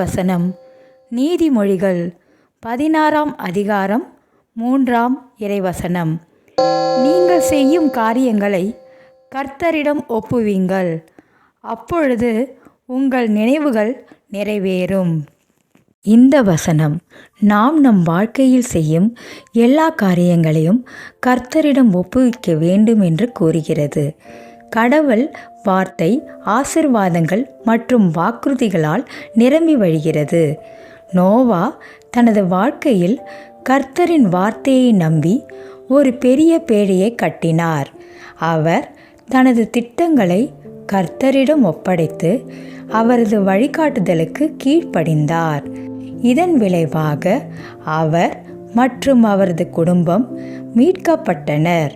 வசனம். நீதிமொழிகள் பதினாறாம் அதிகாரம் மூன்றாம் இறைவசனம். நீங்கள் செய்யும் காரியங்களை கர்த்தரிடம் ஒப்புவீங்கள். அப்பொழுது உங்கள் நினைவுகள் நிறைவேறும். இந்த வசனம் நாம் நம் வாழ்க்கையில் செய்யும் எல்லா காரியங்களையும் கர்த்தரிடம் ஒப்புவிக்க வேண்டும் என்று கூறுகிறது. கடவுள் வார்த்தை ஆசிர்வாதங்கள் மற்றும் வாக்குறுதிகளால் நிரம்பி வழிகிறது. நோவா தனது வாழ்க்கையில் கர்த்தரின் வார்த்தையை நம்பி ஒரு பெரிய பேழையை கட்டினார். அவர் தனது திட்டங்களை கர்த்தரிடம் ஒப்படைத்து அவரது வழிகாட்டுதலுக்கு கீழ்ப்படிந்தார். இதன் விளைவாக அவர் மற்றும் அவரது குடும்பம் மீட்கப்பட்டனர்.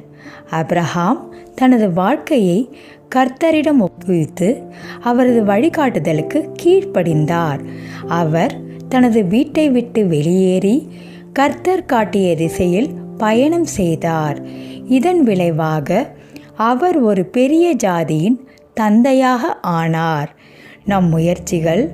அப்ரஹாம் தனது வாழ்க்கையை கர்த்தரிடம் ஒப்புவித்து அவரது வழிகாட்டுதலுக்கு கீழ்ப்படிந்தார். அவர் தனது வீட்டை விட்டு வெளியேறி கர்த்தர் காட்டிய திசையில் பயணம் செய்தார். இதன் விளைவாக அவர் ஒரு பெரிய ஜாதியின் தந்தையாக ஆனார். நம் முயற்சிகள்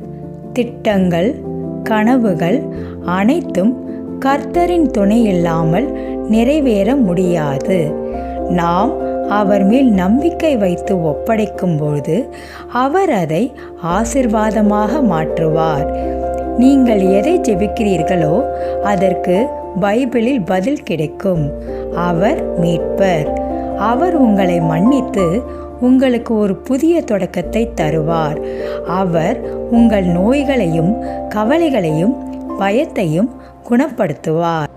திட்டங்கள் கனவுகள் அனைத்தும் கர்த்தரின் துணை இல்லாமல் நிறைவேற முடியாது. நாம் அவர் மேல் நம்பிக்கை வைத்து ஒப்படைக்கும் பொழுது அவர் அதை ஆசிர்வாதமாக மாற்றுவார். நீங்கள் எதை ஜெபிக்கிறீர்களோ அதற்கு பைபிளில் பதில் கிடைக்கும். அவர் மீட்பர். அவர் உங்களை மன்னித்து உங்களுக்கு ஒரு புதிய தொடக்கத்தை தருவார். அவர் உங்கள் நோய்களையும் கவலைகளையும் பயத்தையும் குணப்படுத்துவார்.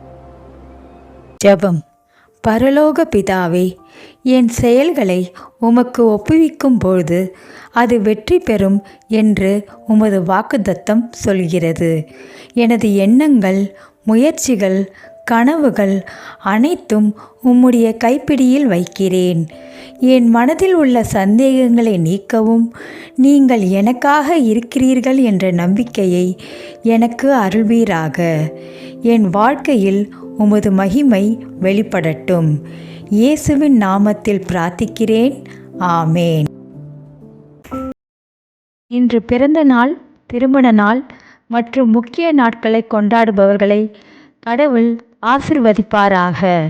ஜெபம். பரலோக பிதாவே என் செயல்களை உமக்கு ஒப்புவிக்கும் பொழுது அது வெற்றி பெறும் என்று உமது வாக்குத்தத்தம் சொல்கிறது. எனது எண்ணங்கள் முயற்சிகள் கனவுகள் அனைத்தும் உம்முடைய கைப்பிடியில் வைக்கிறேன். என் மனதில் உள்ள சந்தேகங்களை நீக்கவும். நீங்கள் எனக்காக இருக்கிறீர்கள் என்ற நம்பிக்கையை எனக்கு அருள்வீராக. என் வாழ்க்கையில் உமது மகிமை வெளிப்படட்டும். இயேசுவின் நாமத்தில் பிரார்த்திக்கிறேன். ஆமேன். இன்று பிறந்த நாள் திருமண நாள் மற்றும் முக்கிய நாட்களை கொண்டாடுபவர்களை கடவுள் ஆசிர்வதிப்பாராக.